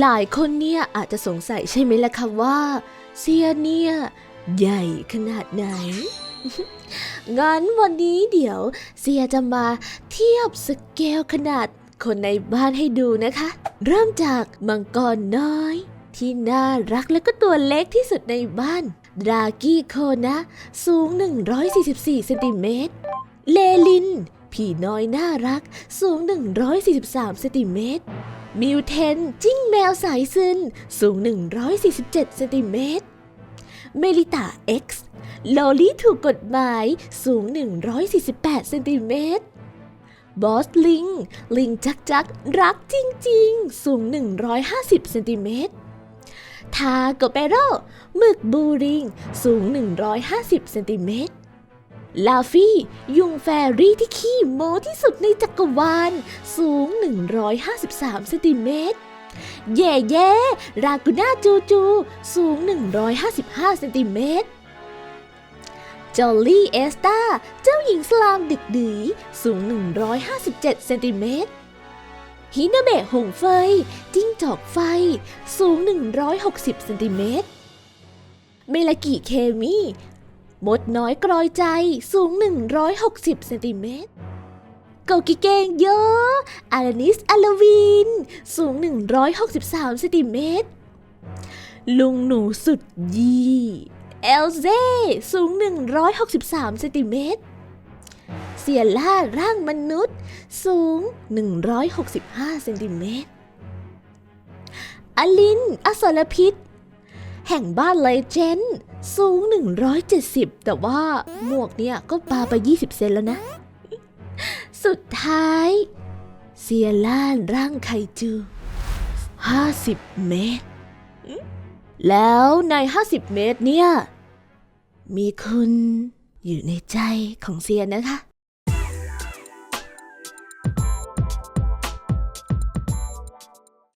หลายคนเนี่ยอาจจะสงสัยใช่ไหมล่ะคะว่าเซียเนี่ยใหญ่ขนาดไหน งั้นวันนี้เดี๋ยวเซียจะมาเทียบสเกลขนาดคนในบ้านให้ดูนะคะ เริ่มจากมังกรน้อย ที่น่ารักและก็ตัวเล็กที่สุดในบ้าน ดรากี้โคนะ สูง 144เซนติเมตร เลลิน ผีน้อยน่ารัก สูง 143เซนติเมตร มิวเทนจิ้งแมวสายซึนสูง 147 เซนติเมตร เมลิตา X โลลี่ถูกกฎหมายสูง 148 เซนติเมตร บอสลิง ลิงจักจักรักจริง ๆ สูง 150 เซนติเมตร ทาโกเปโรหมึกบูริง สูง 150 เซนติเมตร ลาฟี่ยุงแฟรี่ที่ขี้โม้ที่สุดในจักรวาล สูง 153เซนติเมตร เย่เย่รากูน่าจูจู สูง 155เซนติเมตร จอลลี่เอสตาเจ้าหญิงสลามดึกดือสูง 157เซนติเมตรฮินาเบะหงเฟยจิ้งจอกไฟ สูง 160เซนติเมตรเมลากิเคมี มดน้อยกรอยใจสูง 160 เซนติเมตรเกากิเกงเยอะอารานิสอาลวิน สูง 163 เซนติเมตร ลุงหนูสุดยี่ เอลเซ่สูง 163 เซนติเมตรเซียล่าร่างมนุษย์ สูง 165 เซนติเมตร อลิน อสรพิษ แห่งบ้านเลเจนด์ สูง 170 แต่ว่าหมวกเนี่ยก็ปาไป 20 เซนแล้วนะ สุดท้าย เซียล่านร่างไคจู 50 เมตร แล้วใน 50 เมตรเนี่ย มีคุณอยู่ในใจของเซียนนะคะ